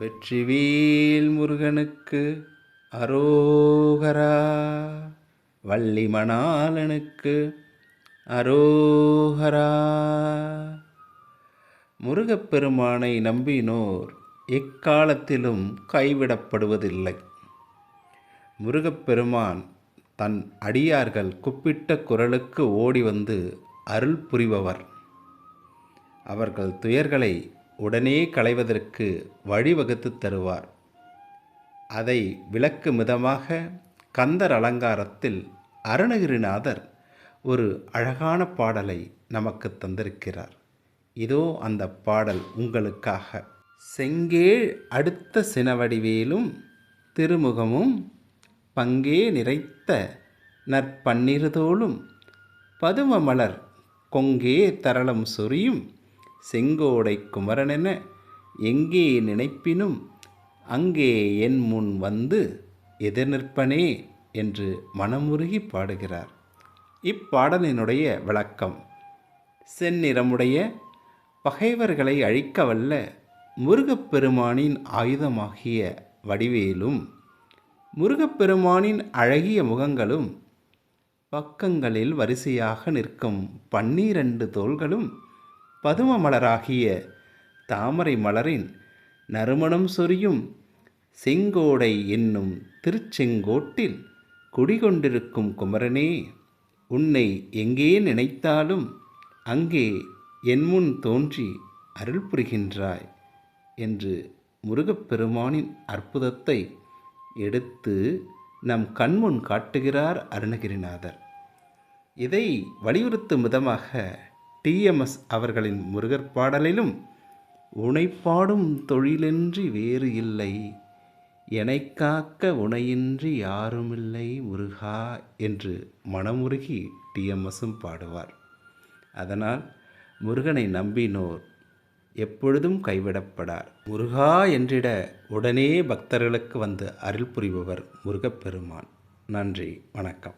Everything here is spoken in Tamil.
வெற்றிவேல் முருகனுக்கு அரோகரா வள்ளிமணாளனுக்கு அரோகரா. முருகப்பெருமானை நம்பினோர் எக்காலத்திலும் கைவிடப்படுவதில்லை. முருகப்பெருமான் தன் அடியார்கள் குப்பிட்ட குரலுக்கு ஓடி வந்து அருள் புரிபவர். அவர்கள் துயர்களை உடனே களைவதற்கு வழிவகுத்து தருவார். அதை விளக்கு மிதமாக கந்தர் அலங்காரத்தில் அருணகிரிநாதர் ஒரு அழகான பாடலை நமக்கு தந்திருக்கிறார். இதோ அந்த பாடல் உங்களுக்காக. செங்கேழ் அடுத்த சினவடிவேலும் திருமுகமும் பங்கே நிறைத்த நற்பன்னிருதோளும் பதுமமலர் கொங்கே தரளம் சொரியும் செங்கோடை குமரனென எங்கே நினைப்பினும் அங்கே என் முன் வந்து எதிர் நிற்பனே என்று மனமுருகி பாடுகிறார். இப்பாடலினுடைய விளக்கம் செந்நிறமுடைய பகைவர்களை அழிக்கவல்ல முருகப்பெருமானின் ஆயுதமாகிய வடிவேலும் முருகப்பெருமானின் அழகிய முகங்களும் பக்கங்களில் வரிசையாக நிற்கும் பன்னிரண்டு தோள்களும் பதும மலராகிய தாமரை மலரின் நறுமணம் சொரியும் செங்கோடை என்னும் திருச்செங்கோட்டில் குடிகொண்டிருக்கும் குமரனே உன்னை எங்கே நினைத்தாலும் அங்கே என் முன் தோன்றி அருள் புரிகின்றாய் என்று முருகப்பெருமானின் அற்புதத்தை எடுத்து நம் கண்முன் காட்டுகிறார் அருணகிரிநாதர். இதை வலியுறுத்தும் விதமாக டிஎம்எஸ் அவர்களின் முருகர் பாடலிலும் உனைப்பாடும் தொழிலின்றி வேறு இல்லை. என்னை காக்க உனையின்றி யாருமில்லை முருகா என்று மனமுருகி டிஎம்எஸும் பாடுவார். அதனால் முருகனை நம்பினோர் எப்பொழுதும் கைவிடப்படார். முருகா என்றிட உடனே பக்தர்களுக்கு வந்து அருள் புரிபவர் முருகப்பெருமான். நன்றி வணக்கம்.